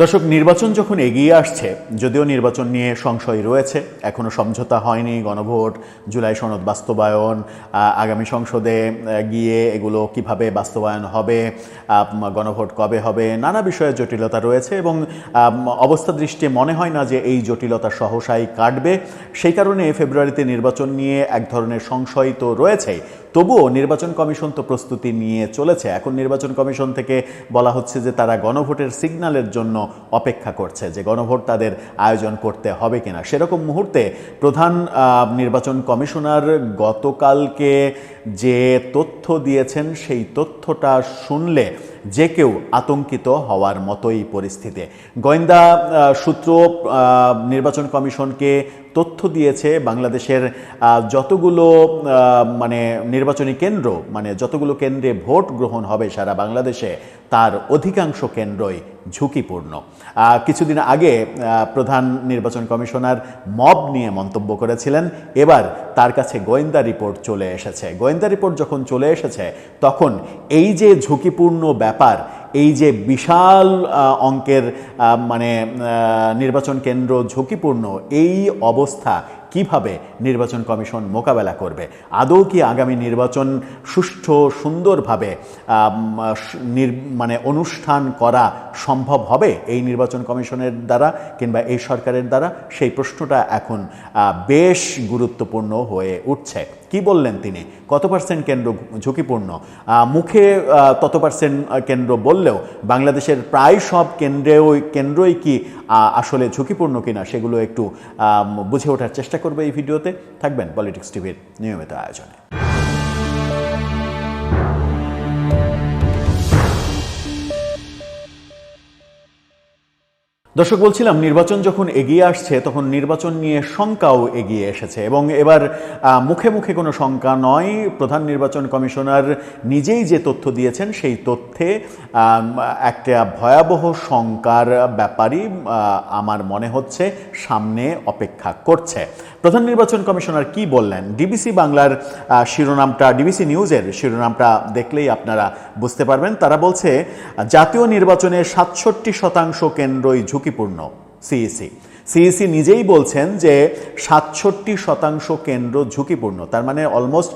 দর্শক, নির্বাচন যখন এগিয়ে আসছে, যদিও নির্বাচন নিয়ে সংশয় রয়েছে এখনও সমঝোতা হয়নি গণভোট, জুলাই সনদ বাস্তবায়ন আগামী সংসদে গিয়ে এগুলো কীভাবে বাস্তবায়ন হবে গণভোট কবে হবে, নানা বিষয়ে জটিলতা রয়েছে এবং অবস্থা দৃষ্টি মনে হয় না যে এই জটিলতা সহসাই কাটবে। সেই কারণে ফেব্রুয়ারিতে নির্বাচন নিয়ে এক ধরনের সংশয় তো রয়েছেই। তবুও নির্বাচন কমিশন তো প্রস্তুতি নিয়ে চলেছে। এখন নির্বাচন কমিশন থেকে বলা হচ্ছে যে তারা গণভোটের সিগন্যালের জন্য অপেক্ষা করছে, যে গণভোট তাদের আয়োজন করতে হবে কিনা। সেরকম মুহূর্তে প্রধান নির্বাচন কমিশনার গতকালকে যে তথ্য দিয়েছেন, সেই তথ্যটা শুনলে যে কেউ আতঙ্কিত হওয়ার মতোই পরিস্থিতি। গোয়েন্দা সূত্র নির্বাচন কমিশনকে তথ্য দিয়েছে বাংলাদেশের যতগুলো মানে নির্বাচনী কেন্দ্র মানে যতগুলো কেন্দ্রে ভোট গ্রহণ হবে সারা বাংলাদেশে তার অধিকাংশ কেন্দ্রই ঝুঁকিপূর্ণ। কিছুদিন আগে প্রধান নির্বাচন কমিশনার মব নিয়ে মন্তব্য করেছিলেন। এবার তার কাছে গোয়েন্দা রিপোর্ট চলে এসেছে। গোয়েন্দা রিপোর্ট যখন চলে এসেছে, তখন এই যে ঝুঁকিপূর্ণ ব্যাপার, এই যে বিশাল অঙ্কের মানে নির্বাচন কেন্দ্র ঝুঁকিপূর্ণ, এই অবস্থা কীভাবে নির্বাচন কমিশন মোকাবেলা করবে? আদৌ কি আগামী নির্বাচন সুষ্ঠু, সুন্দরভাবে মানে অনুষ্ঠান করা সম্ভব হবে এই নির্বাচন কমিশনের দ্বারা কিংবা এই সরকারের দ্বারা? সেই প্রশ্নটা এখন বেশ গুরুত্বপূর্ণ হয়ে উঠছে। কি বললেন তিনি? কত পার্সেন্ট কেন্দ্র ঝুঁকিপূর্ণ? মুখে তত পার্সেন্ট কেন্দ্র বললেও বাংলাদেশের প্রায় সব কেন্দ্রে ওই কেন্দ্রই কি আসলে ঝুঁকিপূর্ণ কিনা সেগুলো একটু বুঝে ওঠার চেষ্টা করবে এই ভিডিওতে। থাকবেন পলিটিক্স টিভির নিয়মিত আয়োজনে। দর্শক, বলছিলাম নির্বাচন যখন এগিয়ে আসছে, তখন নির্বাচন নিয়ে শঙ্কাও এগিয়ে এসেছে এবং এবার মুখে মুখে কোনো শঙ্কা নয়। প্রধান নির্বাচন কমিশনার নিজেই যে তথ্য দিয়েছেন, সেই তথ্যে একটা ভয়াবহ শঙ্কার ব্যাপারই আমার মনে হচ্ছে সামনে অপেক্ষা করছে। প্রধান নির্বাচন কমিশনার কি বললেন? ডিবিসি বাংলার শিরোনামটা, ডিবিসি নিউজের শিরোনামটা দেখলেই আপনারা বুঝতে পারবেন। তারা বলছে, জাতীয় নির্বাচনে সাতষট্টি শতাংশ কেন্দ্রই ঝুঁকিপূর্ণ সিইসি সিইসি নিজেই বলছেন যে সাতষট্টি শতাংশ কেন্দ্র ঝুঁকিপূর্ণ। তার মানে অলমোস্ট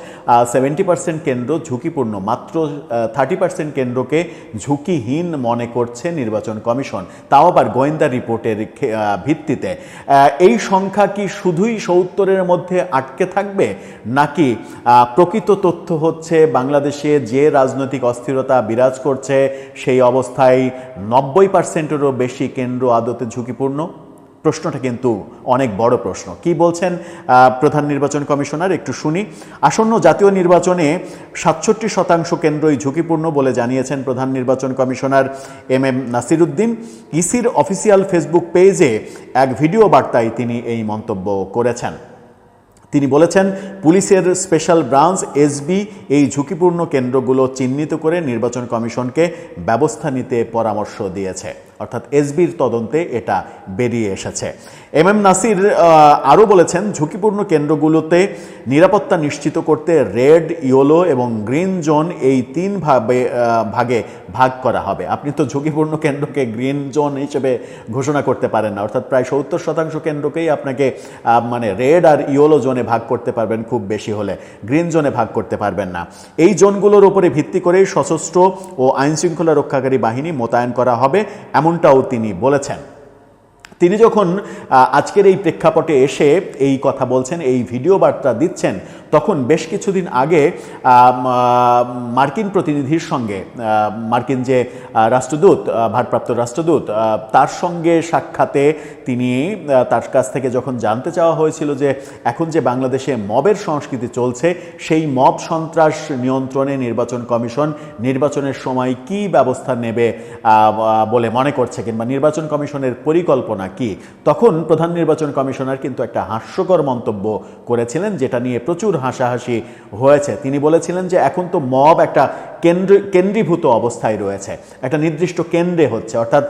সেভেন্টি পার্সেন্ট কেন্দ্র ঝুঁকিপূর্ণ। মাত্র থার্টি পার্সেন্ট কেন্দ্রকে ঝুঁকিহীন মনে করছে নির্বাচন কমিশন। তাও আবার গোয়েন্দা রিপোর্টের ভিত্তিতে। এই সংখ্যা কি শুধুই সত্তরের মধ্যে আটকে থাকবে? নাকি প্রকৃত তথ্য হচ্ছে বাংলাদেশে যে রাজনৈতিক অস্থিরতা বিরাজ করছে, সেই অবস্থায় নব্বই পার্সেন্টেরও বেশি কেন্দ্র আদতে ঝুঁকিপূর্ণ? প্রশ্নটা কিন্তু অনেক বড় প্রশ্ন। কি বলছেন প্রধান নির্বাচন কমিশনার? একটু শুনি। আসন্ন জাতীয় নির্বাচনে সাতষট্টি শতাংশ কেন্দ্রই ঝুঁকিপূর্ণ বলে জানিয়েছেন প্রধান নির্বাচন কমিশনার এম এম নাসিরুদ্দিন। ইসির অফিসিয়াল ফেসবুক পেজে এক ভিডিও বার্তায় তিনি এই মন্তব্য করেছেন। তিনি বলেছেন, পুলিশের স্পেশাল ব্রাঞ্চ এসবি এই ঝুঁকিপূর্ণ কেন্দ্রগুলো চিহ্নিত করে নির্বাচন কমিশনকে ব্যবস্থা নিতে পরামর্শ দিয়েছে। অর্থাৎ এসবির তদন্তে এটা বেরিয়ে এসেছে। এম এম নাসির আরও বলেছেন, ঝুঁকিপূর্ণ কেন্দ্রগুলোতে নিরাপত্তা নিশ্চিত করতে রেড, ইয়েলো এবং গ্রিন জোন এই তিন ভাবে ভাগে ভাগ করা হবে। আপনি তো ঝুঁকিপূর্ণ কেন্দ্রকে গ্রিন জোন হিসেবে ঘোষণা করতে পারেন না। অর্থাৎ প্রায় সত্তর শতাংশ কেন্দ্রকেই আপনাকে মানে রেড আর ইয়েলো জোনে ভাগ করতে পারবেন খুব বেশি হলে। গ্রিন জোনে ভাগ করতে পারবেন না। এই জোনগুলোর উপরে ভিত্তি করেই সশস্ত্র ও আইনশৃঙ্খলা রক্ষাকারী বাহিনী মোতায়েন করা হবে। এমনটাও তিনি বলেছেন। তিনি যখন আজকের এই প্রেক্ষাপটে এসে এই কথা বলছেন, এই ভিডিও বার্তা দিচ্ছেন তখন বেশ কিছুদিন আগে মার্কিন প্রতিনিধির সঙ্গে মার্কিন যে রাষ্ট্রদূত ভারপ্রাপ্ত রাষ্ট্রদূত তার সঙ্গে সাক্ষাতে তিনি তার কাছ থেকে যখন জানতে চাওয়া হয়েছিল যে এখন যে বাংলাদেশে মবের সংস্কৃতি চলছে, সেই মব সন্ত্রাস নিয়ন্ত্রণে নির্বাচন কমিশন নির্বাচনের সময় কি ব্যবস্থা নেবে বলে মনে করছে কিংবা নির্বাচন কমিশনের পরিকল্পনা কি, তখন প্রধান নির্বাচন কমিশনার কিন্তু একটা হাস্যকর মন্তব্য করেছিলেন, যেটা নিয়ে প্রচুর হাসাহাসি হয়েছে। তিনি বলেছিলেন যে এখন তো মব একটা কেন্দ্র, কেন্দ্রীভূত অবস্থায় রয়েছে। একটা নির্দিষ্ট কেন্দ্রে হচ্ছে। অর্থাৎ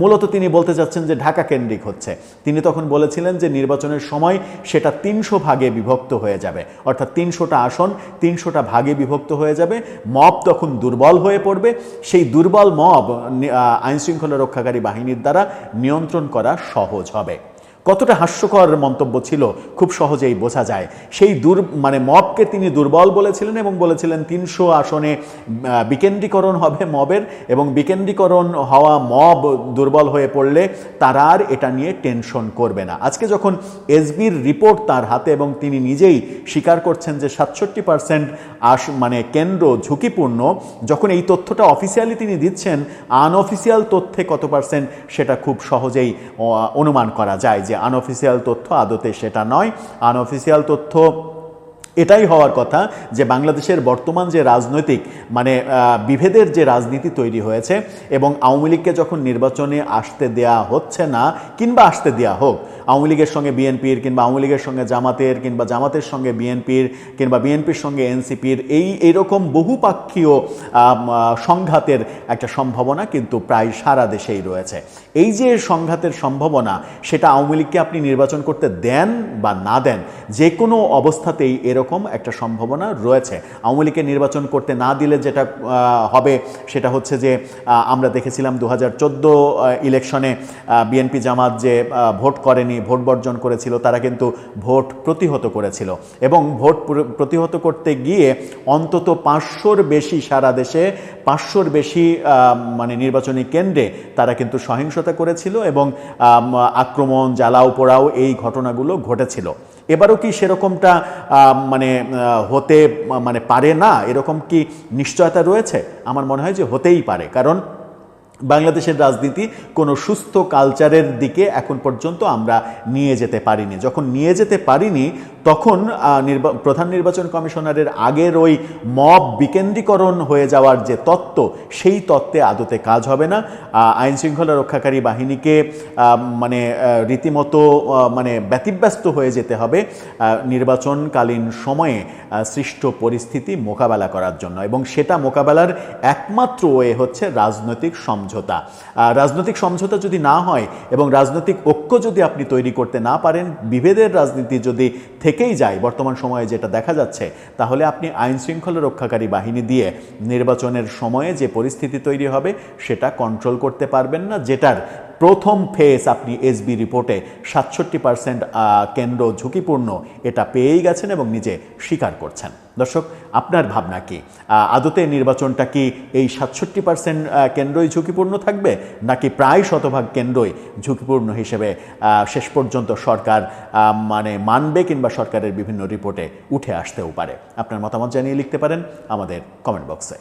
মূলত তিনি বলতে চাচ্ছেন যে ঢাকা কেন্দ্রিক হচ্ছে। তিনি তখন বলেছিলেন যে নির্বাচনের সময় সেটা তিনশো ভাগে বিভক্ত হয়ে যাবে। অর্থাৎ তিনশোটা আসন, তিনশোটা ভাগে বিভক্ত হয়ে যাবে। মব তখন দুর্বল হয়ে পড়বে। সেই দুর্বল মব আইনশৃঙ্খলা রক্ষাকারী বাহিনীর দ্বারা নিয়ন্ত্রণ করা সহজ হবে। কতটা হাস্যকর মন্তব্য ছিল, খুব সহজেই বোঝা যায়। সেই দুর মানে মবকে তিনি দুর্বল বলেছিলেন এবং বলেছিলেন তিনশো আসনে বিকেন্দ্রীকরণ হবে মবের এবং বিকেন্দ্রীকরণ হওয়া মব দুর্বল হয়ে পড়লে তারা আর এটা নিয়ে টেনশন করবে না। আজকে যখন এসবির রিপোর্ট তার হাতে এবং তিনি নিজেই স্বীকার করছেন যে সাতষট্টি পার্সেন্ট আস মানে কেন্দ্র ঝুঁকিপূর্ণ, যখন এই তথ্যটা অফিসিয়ালি তিনি দিচ্ছেন আনঅফিসিয়াল তথ্যে কত পার্সেন্ট সেটা খুব সহজেই অনুমান করা যায় আনঅফিসিয়াল তথ্য আদতে সেটা নয়। আনঅফিসিয়াল তথ্য এটাই হওয়ার কথা যে বাংলাদেশের বর্তমান যে রাজনৈতিক মানে বিভেদের যে রাজনীতি তৈরি হয়েছে এবং আওয়ামী লীগকে যখন নির্বাচনে আসতে দেয়া হচ্ছে না, কিংবা আসতে দেয়া হোক আওয়ামী লীগের সঙ্গে বিএনপির কিংবা আওয়ামী লীগের সঙ্গে জামাতের কিংবা জামাতের সঙ্গে বিএনপির কিংবা বিএনপির সঙ্গে এনসিপির এই এরকম বহুপাক্ষীয় সংঘাতের একটা সম্ভাবনা কিন্তু প্রায় সারা দেশেই রয়েছে। এই যে সংঘাতের সম্ভাবনা, সেটা আওয়ামী লীগকে আপনি নির্বাচন করতে দেন বা না দেন যে কোনো অবস্থাতেই এরকম একটা সম্ভাবনা রয়েছে। আওয়ামী লীগকে নির্বাচন করতে না দিলে যেটা হবে সেটা হচ্ছে যে আমরা দেখেছিলাম দু হাজার চোদ্দ ইলেকশনে বিএনপি জামাত যে ভোট করেনি ভোট বর্জন করেছিল, তারা কিন্তু ভোট প্রতিহত করেছিল। এবং ভোট প্রতিহত করতে গিয়ে অন্তত পাঁচশোর বেশি সারা দেশে, পাঁচশোর বেশি মানে নির্বাচনী কেন্দ্রে তারা কিন্তু সহিংসতা করেছিল এবং আক্রমণ, জ্বালাও পোড়াও এই ঘটনাগুলো ঘটেছিল। এবারও কি সেরকমটা মানে হতে মানে পারে না? এরকম কি নিশ্চয়তা রয়েছে? আমার মনে হয় যে হতেই পারে। কারণ বাংলাদেশের রাজনীতি কোনো সুস্থ কালচারের দিকে এখন পর্যন্ত আমরা নিয়ে যেতে পারিনি। যখন নিয়ে যেতে পারিনি তখন প্রধান নির্বাচন কমিশনারের আগের ওই মব বিকেন্দ্রীকরণ হয়ে যাওয়ার যে তত্ত্ব, সেই তত্ত্বে আদতে কাজ হবে না। আইন শৃঙ্খলা রক্ষাকারী বাহিনীকে মানে রীতিমতো মানে ব্যতিব্যস্ত হয়ে যেতে হবে নির্বাচনকালীন সময়ে সৃষ্ট পরিস্থিতি মোকাবেলা করার জন্য। এবং সেটা মোকাবেলার একমাত্র ওয়ে হচ্ছে রাজনৈতিক সমঝোতা। রাজনৈতিক সমঝোতা যদি না হয় এবং রাজনৈতিক ঐক্য যদি আপনি তৈরি করতে না পারেন, বিভেদের রাজনীতি যদি থেকেই যায় বর্তমান সময়ে যেটা দেখা যাচ্ছে, তাহলে আপনি আইন শৃঙ্খলা রক্ষাকারী বাহিনী দিয়ে নির্বাচনের সময়ে যে পরিস্থিতি তৈরি হবে, সেটা কন্ট্রোল করতে পারবেন না, যেটার প্রথম ফেস আপনি এসবি রিপোর্টে সাতষট্টি পার্সেন্ট কেন্দ্র ঝুঁকিপূর্ণ, এটা পেয়েই গেছেন এবং নিজে স্বীকার করছেন। দর্শক, আপনার ভাবনা কি? আদতে নির্বাচনটা কি এই সাতষট্টি পার্সেন্ট কেন্দ্রই ঝুঁকিপূর্ণ থাকবে, নাকি প্রায় শতভাগ কেন্দ্রই ঝুঁকিপূর্ণ হিসেবে শেষ পর্যন্ত সরকার মানে মানবে কিংবা সরকারের বিভিন্ন রিপোর্টে উঠে আসতেও পারে? আপনার মতামত জানিয়ে লিখতে পারেন আমাদের কমেন্ট বক্সে